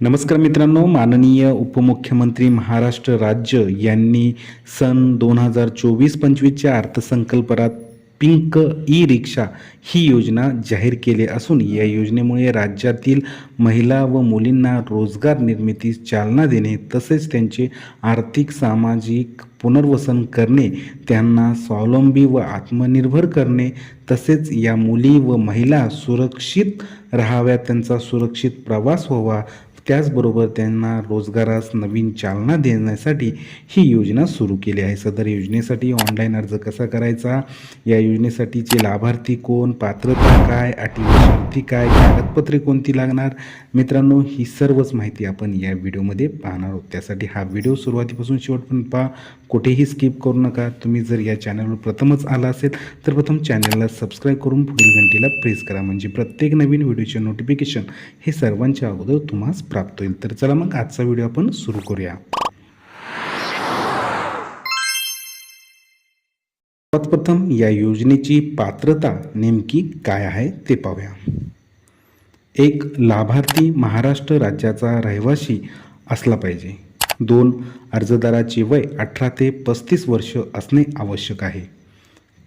नमस्कार मित्रांनो माननीय उपमुख्यमंत्री महाराष्ट्र राज्य यांनी सन दोन हजार चोवीस पंचवीसच्या अर्थसंकल्पात पिंक ई रिक्षा ही योजना जाहीर केली असून या योजनेमुळे राज्यातील महिला व मुलींना रोजगार निर्मितीस चालना देणे तसेच त्यांचे आर्थिक सामाजिक पुनर्वसन करणे त्यांना स्वावलंबी व आत्मनिर्भर करणे तसेच या मुली व महिला सुरक्षित राहाव्या त्यांचा सुरक्षित प्रवास व्हावा त्याचबरोबर त्यांना रोजगारास नवीन चालना देण्यासाठी ही योजना सुरू केली आहे. सदर योजनेसाठी ऑनलाईन अर्ज कसा करायचा? या योजनेसाठीचे लाभार्थी कोण? पात्रता काय? अटी शर्ती काय? कागदपत्रे कोणती लागणार? मित्रांनो ही सर्वच माहिती आपण या व्हिडिओमध्ये पाहणार आहोत. त्यासाठी हा व्हिडिओ सुरुवातीपासून शेवटपर्यंत पहा. कुठेही स्किप करू नका. तुम्ही जर या चॅनलवर प्रथमच आला असेल तर प्रथम चॅनलला सबस्क्राईब करून पुढील घंटीला प्रेस करा. म्हणजे प्रत्येक नवीन व्हिडिओचे नोटिफिकेशन हे सर्वांच्या अगोदर तुम्हाला प्राप्त होईल. तर चला मग आजचा व्हिडिओ आपण सुरू करूया. सर्वात प्रथम या योजनेची पात्रता नेमकी काय आहे ते पाहूया. एक लाभार्थी महाराष्ट्र राज्याचा रहिवासी असला पाहिजे. दोन अर्जदाराचे वय अठरा ते पस्तीस वर्ष असणे आवश्यक आहे.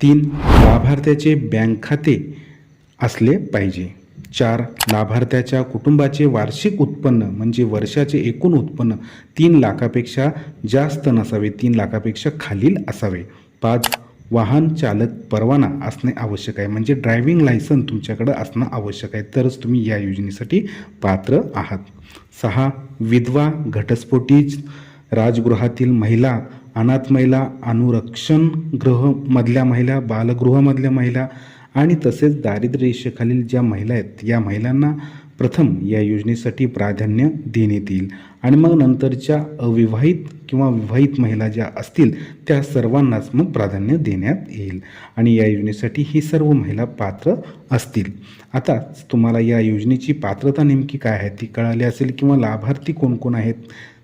तीन लाभार्थ्याचे बँक खाते असले पाहिजे. चार लाभार्थ्याच्या कुटुंबाचे वार्षिक उत्पन्न म्हणजे वर्षाचे एकूण उत्पन्न तीन लाखापेक्षा जास्त नसावे तीन लाखापेक्षा खालील असावे. पाच वाहन चालक परवाना असणे आवश्यक आहे म्हणजे ड्रायव्हिंग लायसन तुमच्याकडं असणं आवश्यक आहे तरच तुम्ही या योजनेसाठी पात्र आहात. सहा विधवा घटस्फोटीज राजगृहातील महिला अनाथ महिला अनुरक्षण गृहमधल्या महिला बालगृहामधल्या महिला आणि तसेच दारिद्र्य रेषेखालील ज्या महिला आहेत या महिलांना प्रथम या योजनेसाठी प्राधान्य देण्यात येईल. आणि मग नंतरच्या अविवाहित किंवा विवाहित महिला ज्या असतील त्या सर्वांनाच मग प्राधान्य देण्यात येईल. आणि या योजनेसाठी ही सर्व महिला पात्र असतील. आता तुम्हाला या योजनेची पात्रता नेमकी काय आहे? ती कळाली असेल किंवा लाभार्थी कोण कोण आहेत?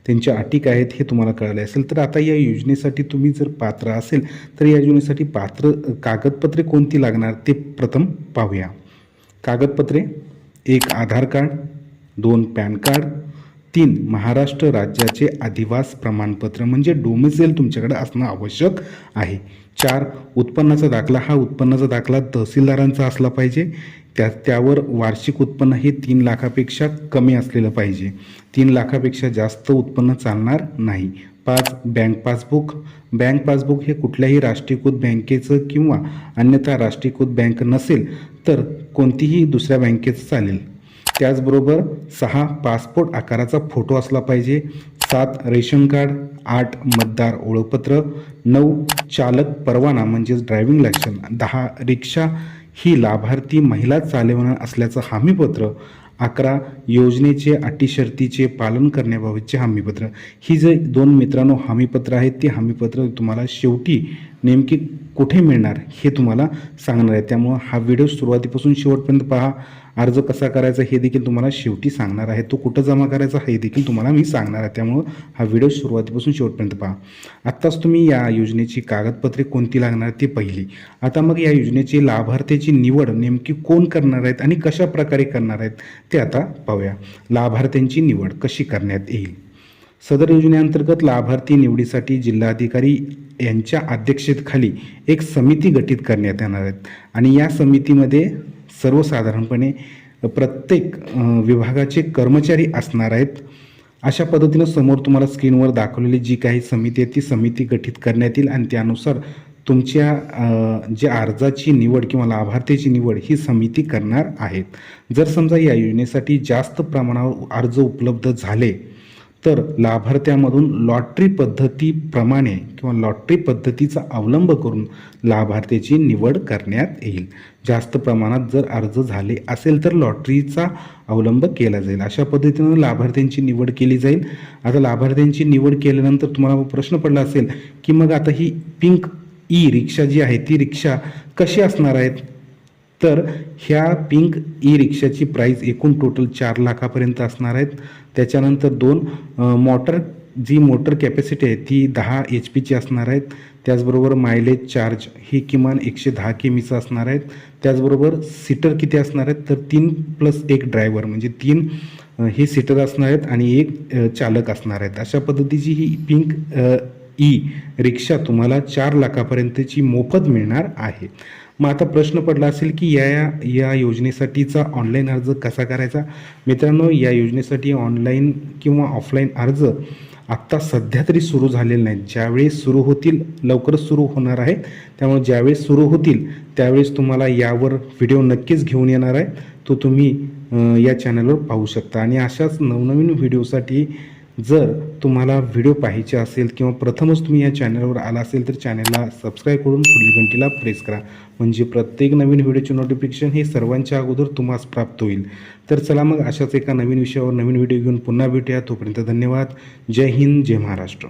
त्यांच्या अटी काय आहेत हे तुम्हाला कळले असेल. तर आता या योजनेसाठी तुम्ही जर पात्र असेल तर या योजनेसाठी पात्र कागदपत्रे कोणती लागणार ते प्रथम पाहूया. कागदपत्रे एक आधार कार्ड दोन पॅन कार्ड तीन महाराष्ट्र राज्याचे अधिवास प्रमाणपत्र म्हणजे डोमिसेल तुमच्याकडे असणं आवश्यक आहे. चार उत्पन्नाचा दाखला. हा उत्पन्नाचा दाखला तहसीलदारांचा असला पाहिजे. त्या त्यावर वार्षिक उत्पन्न हे तीन लाखापेक्षा कमी असलेलं पाहिजे. तीन लाखापेक्षा जास्त उत्पन्न चालणार नाही. पाच बँक पासबुक. बँक पासबुक हे कुठल्याही राष्ट्रीयकृत बँकेचं किंवा अन्यथा राष्ट्रीयकृत बँक नसेल तर कोणतीही दुसऱ्या बँकेचं चालेल. त्याचबरोबर सहा पासपोर्ट आकाराचा फोटो असला पाहिजे. सात रेशन कार्ड आठ मतदार ओळखपत्र नऊ चालक परवाना म्हणजेच ड्रायव्हिंग लायसन दहा रिक्षा ही लाभार्थी महिला चालवणार असल्याचं हमीपत्र अकरा योजनेचे अटी शर्तीचे पालन करण्याबाबतचे हमीपत्र. ही जे दोन मित्रांनो हमीपत्र आहेत ती हमीपत्र तुम्हाला शेवटी नेमकी कुठे मिळणार हे तुम्हाला सांगणार आहे. त्यामुळं हा व्हिडिओ सुरुवातीपासून शेवटपर्यंत पहा. अर्ज कसा करायचा हे देखील तुम्हाला शेवटी सांगणार आहे. तो कुठं जमा करायचा हे देखील तुम्हाला मी सांगणार आहे. त्यामुळं हा व्हिडिओ सुरुवातीपासून शेवटपर्यंत पहा. आत्ताच तुम्ही या योजनेची कागदपत्रे कोणती लागणार ती पहिली. आता मग या योजनेची लाभार्थ्याची निवड नेमकी कोण करणार आहेत आणि कशा प्रकारे करणार आहेत ते आता पाहूया. लाभार्थ्यांची निवड कशी करण्यात येईल? सदर योजनेअंतर्गत लाभार्थी निवडीसाठी जिल्हाधिकारी यांच्या अध्यक्षतेखाली एक समिती गठीत करण्यात येणार आहेत आणि या समितीमध्ये सर्वसाधारणपणे प्रत्येक विभागाचे कर्मचारी असणार आहेत. अशा पद्धतीनं समोर तुम्हाला स्क्रीनवर दाखवलेली जी काही समिती आहे ती समिती गठीत करण्यात येईल आणि त्यानुसार तुमच्या जे अर्जाची निवड किंवा लाभार्थीची निवड ही समिती करणार आहेत. जर समजा या योजनेसाठी जास्त प्रमाणावर अर्ज उपलब्ध झाले तर लाभार्थ्यामधून लॉटरी पद्धतीप्रमाणे किंवा लॉटरी पद्धतीचा अवलंब करून लाभार्थ्याची निवड करण्यात येईल. जास्त प्रमाणात जर अर्ज झाले असेल तर लॉटरीचा अवलंब केला जाईल. अशा पद्धतीनं लाभार्थ्यांची निवड केली जाईल. आता लाभार्थ्यांची निवड केल्यानंतर तुम्हाला प्रश्न पडला असेल की मग आता ही पिंक ई रिक्षा जी आहे ती रिक्षा कशी असणार आहेत? तर ह्या पिंक ई रिक्षाची प्राईस एकूण टोटल चार लाखापर्यंत असणार आहेत. त्याच्यानंतर दोन मोटर जी मोटर कॅपॅसिटी आहे ती दहा एच पीची असणार आहेत. त्याचबरोबर मायलेज चार्ज ही किमान एकशे दहा किमीचं असणार आहेत. त्याचबरोबर सीटर किती असणार आहेत? तर तीन प्लस एक ड्रायव्हर म्हणजे तीन हे सीटर असणार आहेत आणि एक चालक असणार आहेत. अशा पद्धतीची ही पिंक ई रिक्षा तुम्हाला चार लाखापर्यंतची मोफत मिळणार आहे. मग आता प्रश्न पडला असेल की या या या योजनेसाठीचा ऑनलाईन अर्ज कसा करायचा? मित्रांनो या योजनेसाठी ऑनलाईन किंवा ऑफलाईन अर्ज आत्ता सध्या तरी सुरू झालेले नाहीत. ज्यावेळेस सुरू होतील लवकरच सुरू होणार आहे त्यामुळे ज्यावेळेस सुरू होतील त्यावेळेस तुम्हाला यावर व्हिडिओ नक्कीच घेऊन येणार आहे. तो तुम्ही या चॅनलवर पाहू शकता. आणि अशाच नवनवीन व्हिडिओसाठी जर तुम्हाला व्हिडिओ पाहायचे असेल किंवा प्रथमच तुम्ही या चॅनलवर आला असेल तर चॅनलला सबस्क्राईब करून पुढील घंटीला प्रेस करा. म्हणजे प्रत्येक नवीन व्हिडिओचे नोटिफिकेशन हे सर्वांच्या अगोदर तुम्हाला प्राप्त होईल. तर चला मग अशाच एका नवीन विषयावर नवीन व्हिडिओ घेऊन पुन्हा भेटूया. तोपर्यंत धन्यवाद. जय हिंद जय महाराष्ट्र.